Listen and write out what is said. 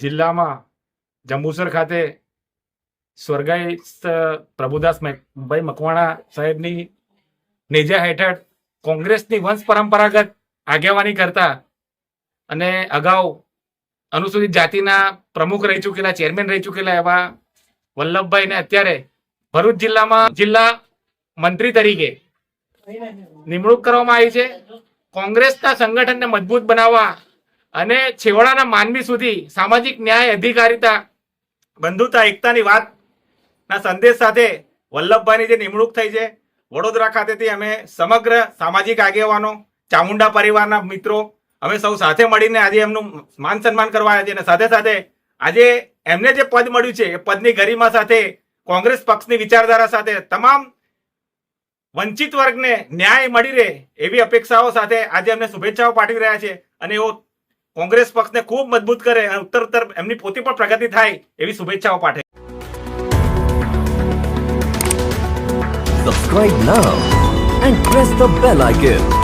જિલ્લામાં જંબુસર ખાતે સ્વર્ગસ્થ પ્રભુદાસ ભાઈ મકવાણા સાહેબની નેજા હેઠળ કોંગ્રેસની વંશ પરંપરાગત આગેવાની કરતા અને અગાઉ અનુસૂચિત જાતિના પ્રમુખ રહી ચૂકેલા, ચેરમેન રહી ચૂકેલા એવા વલ્લભભાઈને અત્યારે ભરૂચ જિલ્લામાં જિલ્લા મંત્રી તરીકે નિમણૂક કરવામાં આવી છે. કોંગ્રેસના સંગઠનને મજબૂત બનાવવા અને છેવાડાના માનવી સુધી સામાજિક ન્યાય અધિકારિતા, બંધુતા, એકતાની વાતના સંદેશ સાથે વલ્લભભાઈની જે નિમણૂક થઈ છે, વડોદરા ખાતેથી અમે સમગ્ર સામાજિક આગેવાનો, ચામુંડા પરિવારના મિત્રો, અમે સૌ સાથે મળીને આજે એમનું માન સન્માન કરવા આવ્યા છે અને સાથે સાથે આજે એમને જે પદ મળ્યું છે, એ પદની ગરિમા સાથે કોંગ્રેસ પક્ષની વિચારધારા સાથે તમામ વંચિત વર્ગને ન્યાય મળી રહે એવી અપેક્ષાઓ સાથે આજે અમને શુભેચ્છાઓ પાઠવી રહ્યા છે અને એવો કોંગ્રેસ પક્ષને ખૂબ મજબૂત કરે અને ઉત્તર ઉત્તર એમની પોતે પણ પ્રગતિ થાય એવી શુભેચ્છાઓ પાઠે subscribe now and press the bell icon.